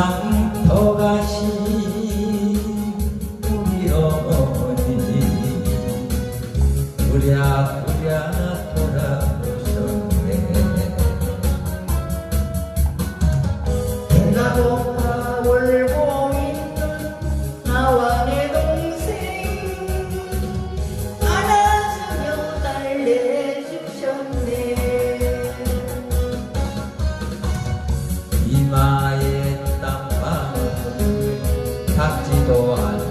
상터가신 우리 어머니. 부랴부랴 돌아오셨네. 几多安慰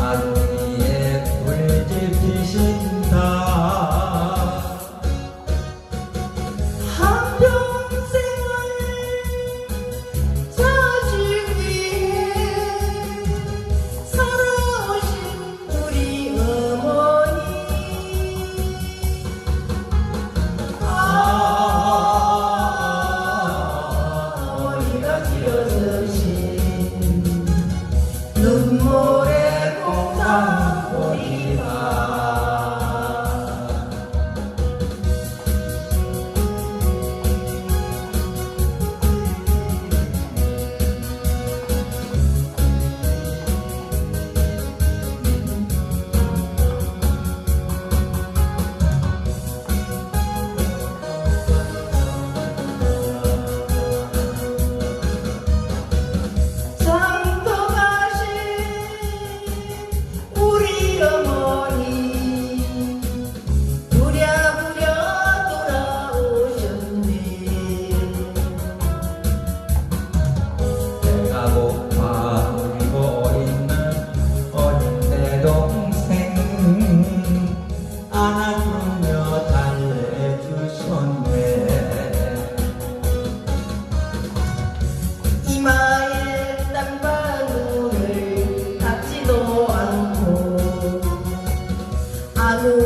安慰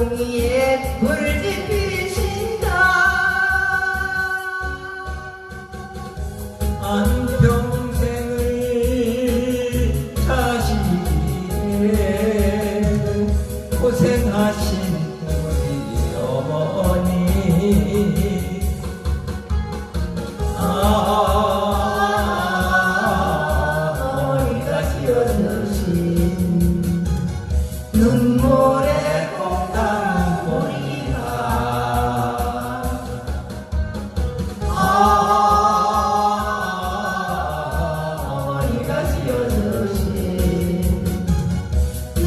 종이에 물을 지피신다. 안 평생을 자식에게 고생하신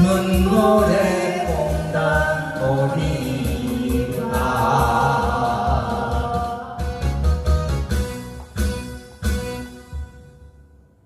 มันโมเดล